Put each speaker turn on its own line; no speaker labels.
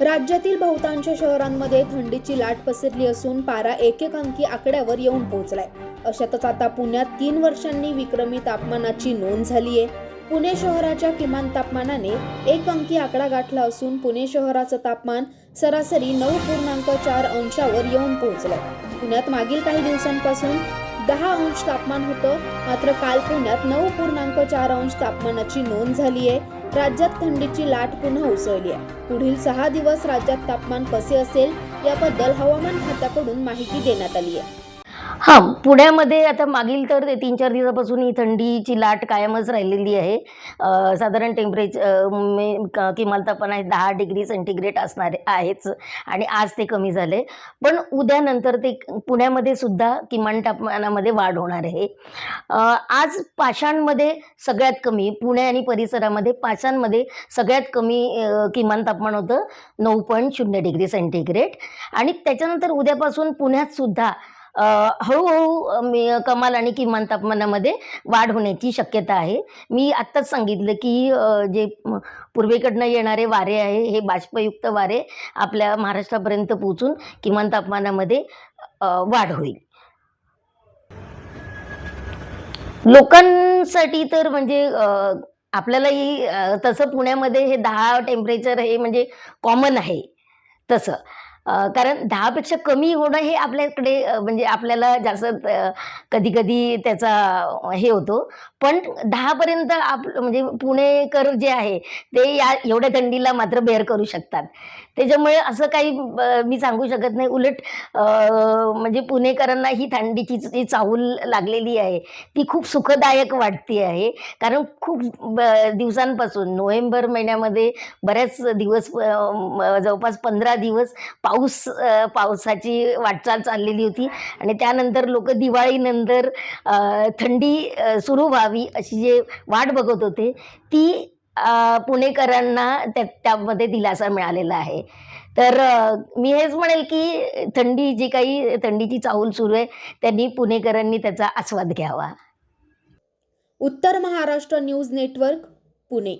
राज्यातील बहुतांश शहरांमध्ये थंडीची लाट पसरली असून पारा एकेक अंकी आकड्यावर येऊन पोहोचलाय. अशातच आता पुण्यात तीन वर्षांनी विक्रमी तापमानाची नोंद झाली आहे पुणे शहराच्या किमान तापमानाने एक अंकी आकडा गाठला असून पुणे शहराचं तापमान सरासरी नऊ पूर्णांक चार अंशावर येऊन पोहोचलंय. पुण्यात मागील काही दिवसांपासून दहा अंश तापमान होतं मात्र काल पुण्यात नऊ पूर्णांक चार अंश तापमानाची नोंद झाली आहे राज्यात थंडीची लाट पुन्हा उसळली आहे. पुढील सहा दिवस राज्यात तापमान कसे असेल याबद्दल हवामान खात्याकडून माहिती देण्यात आली आहे.
हां पुण्यामध्ये आता मागील तर ते तीन चार दिवसापासून ही थंडीची लाट कायमच राहिलेली आहे. साधारण टेम्परेचर किमान तापमान आहे दहा डिग्री सेंटीग्रेड असणारे आहेच आणि आज ते कमी झाले पण उद्यानंतर ते पुण्यामध्ये सुद्धा किमान तापमानामध्ये वाढ होणार आहे. आज पाषाणमध्ये सगळ्यात कमी पुणे आणि परिसरामध्ये पाषाणमध्ये सगळ्यात कमी किमान तापमान होतं नऊ पॉईंट शून्य डिग्री सेंटीग्रेड आणि त्याच्यानंतर उद्यापासून पुण्यात सुद्धा हळूहळू हो, हो, मी कमाल आणि किमान तापमानामध्ये वाढ होण्याची शक्यता आहे. मी आत्ताच सांगितलं की जे पूर्वेकडनं येणारे वारे आहे हे बाष्पयुक्त वारे आपल्या महाराष्ट्रापर्यंत पोहोचून किमान तापमानामध्ये वाढ होईल. लोकांसाठी तर म्हणजे आपल्यालाही तसं पुण्यामध्ये हे दहा टेम्परेचर हे म्हणजे कॉमन आहे तसं. कारण दहापेक्षा कमी होणं हे आपल्याकडे म्हणजे आपल्याला जास्त कधी कधी त्याचा हे होतो. पण दहापर्यंत आप म्हणजे पुणेकर जे आहे ते या एवढ्या थंडीला मात्र बेअर करू शकतात. त्याच्यामुळे असं काही मी सांगू शकत नाही. उलट म्हणजे पुणेकरांना ही थंडीची जी चाहूल लागलेली आहे ती खूप सुखदायक वाटते आहे. कारण खूप ब- दिवसांपासून नोव्हेंबर महिन्यामध्ये बऱ्याच दिवस जवळपास पंधरा दिवस पाऊस पावसाची वाटचाल चाललेली होती. आणि त्यानंतर लोक दिवाळीनंतर थंडी सुरू व्हावी अशी जे वाट बघत होते ती पुणेकरांना त्या त्यामध्ये दिलासा मिळालेला आहे. तर मी हेच म्हणेल की थंडी जी काही थंडीची चाहूल सुरू आहे त्यांनी पुणेकरांनी त्याचा आस्वाद घ्यावा.
उत्तर महाराष्ट्र न्यूज नेटवर्क पुणे.